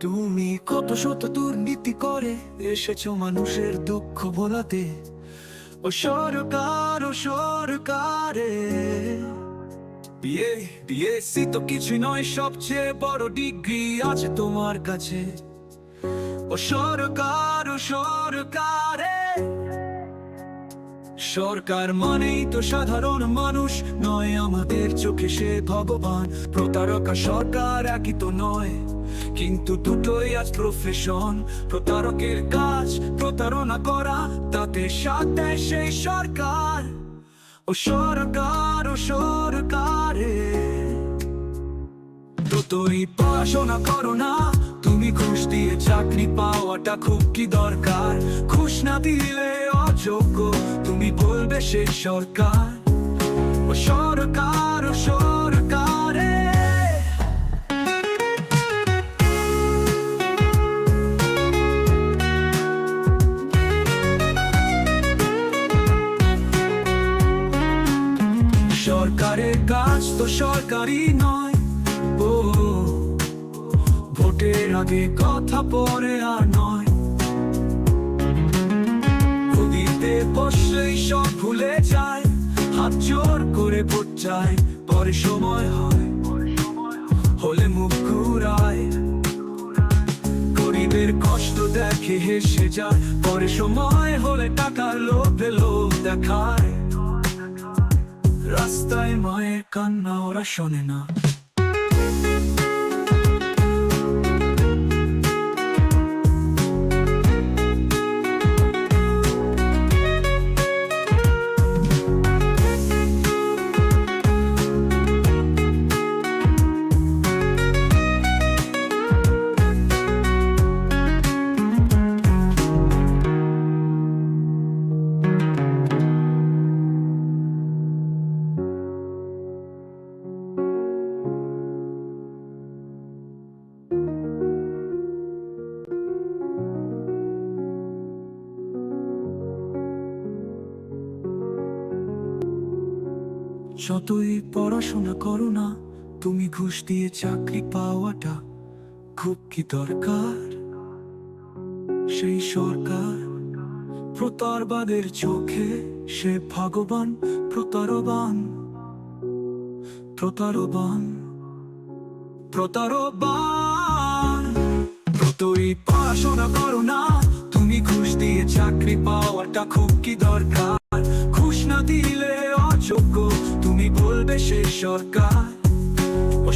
তুমি কত শত দুর্নীতি করে, এসেছ মানুষের দুঃখ ভোলাতে। ও সরকার ও সরকারে বিয়ে বিএসসি তো কিছুই নয়, সবচেয়ে বড় ডিগ্রি আছে তোমার কাছে। ও সরকার, ও সরকারে। সরকার মানেই তো সাধারণ মানুষ, নয় আমাদের চোখে সে ভগবান। প্রতারকা সরকার একই তো নয়, কিন্তু দুটোই আজ প্রফেশন প্রতারকের কাজ প্রতারণা করা, তাতে সাথ দেয় সেই সরকার। ও সরকার, ও সরকারে। তো তুই পড়াশোনা করো না তুমি ঘুষ দিয়ে চাকরি পাওয়াটা খুব কি দরকার? ঘুষ না দিলে অযোগ্য, তুমি বলবে সে সরকার। ও সরকার, ও সরকারে। সরকারের কাজ তো সরকারি নয়। ও ভোটের আগে কথা পরে আর নয়। নদীতে বসলেই সব ভুলে যায়, হাত জোর করে চায়, পরে সময় হয়, হলে মুখ ঘুরায়। গরিবের কষ্ট দেখে হেসে যায়, পরে সময় হলে টাকার লোভে লোভ দেখায়। রাস্তায় মায়ের কান্না ওরা শোনে না। যতই পড়াশোনা করো না, তুমি ঘুষ দিয়ে চাকরি পাওয়াটা খুব কি দরকার? সেই সরকার, প্রতারবাদের চোখে সে ভগবান, প্রতারবান প্রতারবান প্রতারবান। যতই পড়াশোনা করো না, তুমি ঘুষ দিয়ে চাকরি পাওয়াটা খুব দেশে সরকার ও